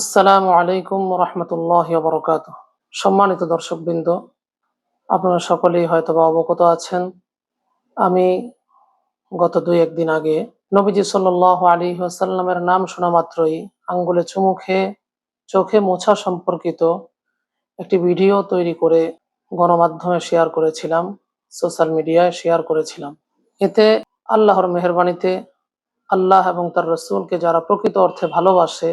আসসালামু আলাইকুম রহমতুল্লাহ বরকাত সম্মানিত দর্শকবৃন্দ, আপনারা সকলেই হয়তো বা অবগত আছেন, আমি গত দুই একদিন আগে নবীজি সাল আলী আসাল্লামের নাম শোনা মাত্রই আঙ্গুলে চুমু খেয়ে চোখে মোছা সম্পর্কিত একটি ভিডিও তৈরি করে গণমাধ্যমে শেয়ার করেছিলাম, সোশ্যাল মিডিয়ায় শেয়ার করেছিলাম। এতে আল্লাহর মেহরবানিতে আল্লাহ এবং তার রসুলকে যারা প্রকৃত অর্থে ভালোবাসে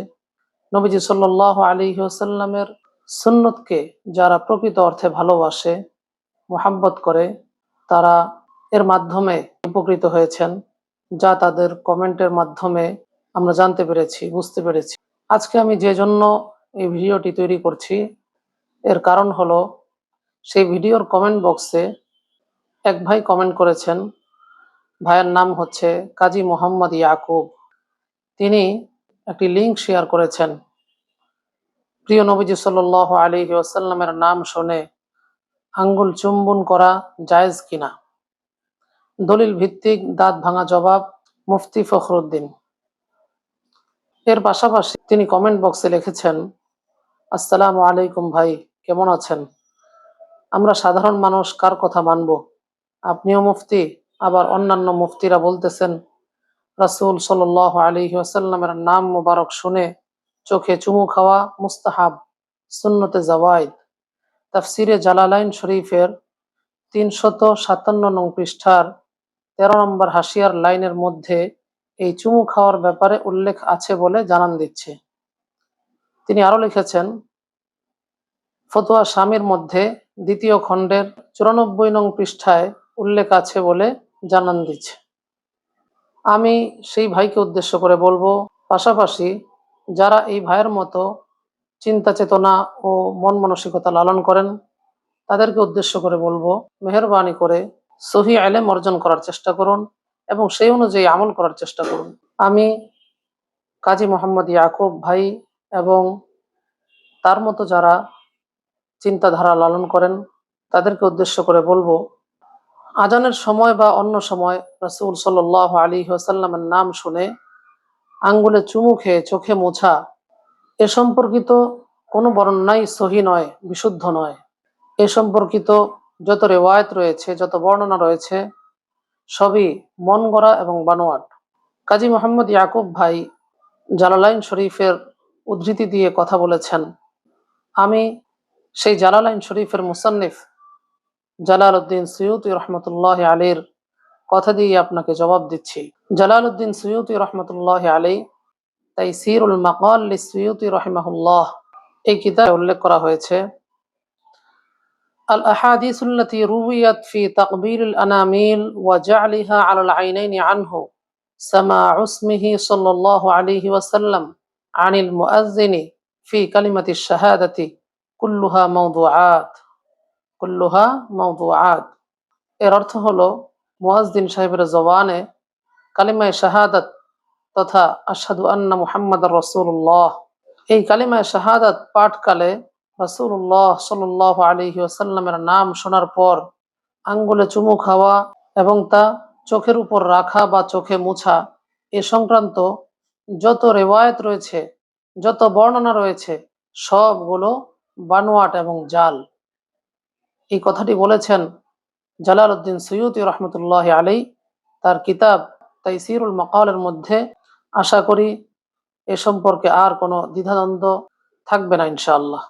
নবীজি সাল্লাহ আলী ওসাল্লামের সুন্নতকে যারা প্রকৃত অর্থে ভালোবাসে, মোহাব্বত করে, তারা এর মাধ্যমে উপকৃত হয়েছেন, যা তাদের কমেন্টের মাধ্যমে আমরা জানতে পেরেছি, বুঝতে পেরেছি। আজকে আমি যে জন্য এই ভিডিওটি তৈরি করছি, এর কারণ হলো, সেই ভিডিওর কমেন্ট বক্সে এক ভাই কমেন্ট করেছেন, ভাইয়ের নাম হচ্ছে কাজী মোহাম্মদ ইয়াকুব। তিনি একটি লিঙ্ক শেয়ার করেছেন। প্রিয় নবীজি সাল আলী ওসাল্লামের নাম শুনে আঙ্গুল চুম্বন করা জায়েজ কিনা? দলিল ভিত্তিক দাঁত ভাঙা জবাব মুফতি ফখরুদ্দিন। এর পাশাপাশি তিনি কমেন্ট বক্সে লিখেছেন, আসসালামু আলাইকুম ভাই, কেমন আছেন? আমরা সাধারণ মানুষ, কার কথা মানব? আপনিও মুফতি, আবার অন্যান্য মুফতিরা বলতেছেন রাসুল সাল আলী ওসাল্লামের নাম মুবারক শুনে চোখে চুমু খাওয়া মুস্তাহাব, সুন্নতে জাওয়াইদ, তাফসিরে জালালাইন শরীফের তিনশত সাতান্ন নং পৃষ্ঠার তেরো নম্বর হাসিয়ার লাইনের মধ্যে এই চুমু খাওয়ার ব্যাপারে উল্লেখ আছে বলে জানান দিচ্ছে। তিনি আরও লিখেছেন, ফতোয়া স্বামীর মধ্যে দ্বিতীয় খণ্ডের চুরানব্বই নং পৃষ্ঠায় উল্লেখ আছে বলে জানান দিচ্ছে। আমি সেই ভাইকে উদ্দেশ্য করে বলব, পাশাপাশি যারা এই ভাইয়ের মতো চিন্তা চেতনা ও মন মানসিকতা লালন করেন, তাদেরকে উদ্দেশ্য করে বলব, মেহরবানি করে সহি আলেম অর্জন করার চেষ্টা করুন এবং সেই অনুযায়ী আমল করার চেষ্টা করুন। আমি কাজী মোহাম্মদ ইয়াকুব ভাই এবং তার মতো যারা চিন্তাধারা লালন করেন, তাদেরকে উদ্দেশ্য করে বলব আজানের সময় বা অন্য সময় রসুল সাল আলী ওসাল্লামের নাম শুনে আঙ্গুলে চুমু খেয়ে চোখে মোছা, এ সম্পর্কিত কোনো বর্ণনাই সহি নয়, বিশুদ্ধ নয়। এ সম্পর্কিত যত রেওয়ায়ত রয়েছে, যত বর্ণনা রয়েছে, সবই মন গড়া এবং বানোয়াট। কাজী মোহাম্মদ ইয়াকুব ভাই জালালাইন শরীফের উদ্ধৃতি দিয়ে কথা বলেছেন, আমি সেই জালালাইন শরীফের মুসান্নিফ জালাল উদ্দিন সৈয়দ রহমতুল্লাহ আলীর কথা দিয়ে আপনাকে জবাব দিচ্ছি জালাল উদ্দিন সৈয়দ রহমতুল্লাহ আলী তাই সিরুল মাকাল সৈয়দ রহমাহুল্লাহ এই কিতাবে উল্লেখ করা হয়েছে الأحاديث التي رويت في تقبيل الأناميل وجعلها على العينين عنه سماع اسمه صلى الله عليه وسلم عن المؤذن في كلمة الشهادة كلها موضوعات কুল্লুহা মৌদুআত এর অর্থ হলো মুয়াজদিন সাহেবের জওয়ানে কালিমায় শাহাদাত তথা আসাদু আন্না মুহাম্মদ রসুল্লাহ এই কালিমায় শাহাদাত পাঠকালে রসুল্লাহ সাল্লাহ আলী ওসাল্লামের নাম শোনার পর আঙ্গুলে চুমু খাওয়া এবং তা চোখের উপর রাখা বা চোখে মুছা, এ সংক্রান্ত যত রেওয়ায়ত রয়েছে, যত বর্ণনা রয়েছে, সবগুলো বানোয়াট এবং জাল। এই কথাটি বলেছেন জালাল উদ্দিন সৈয়দ রহমতুল্লাহ আলী তার কিতাব তাই তাইসিরুল মকালের মধ্যে আশা করি এ সম্পর্কে আর কোনো দ্বিধাদ্বন্দ্ব থাকবে না ইনশাআল্লাহ।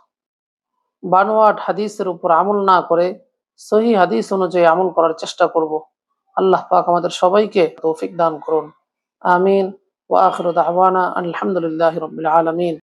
বানোয়াট হাদিসের উপর আমল না করে সহি হাদিস অনুযায়ী আমল করার চেষ্টা করব। আল্লাহ পাক আমাদের সবাইকে তৌফিক দান করুন। আমিন। ওয়া আখির দাওয়ানা আলহামদুলিল্লাহ রবিল আলমিন।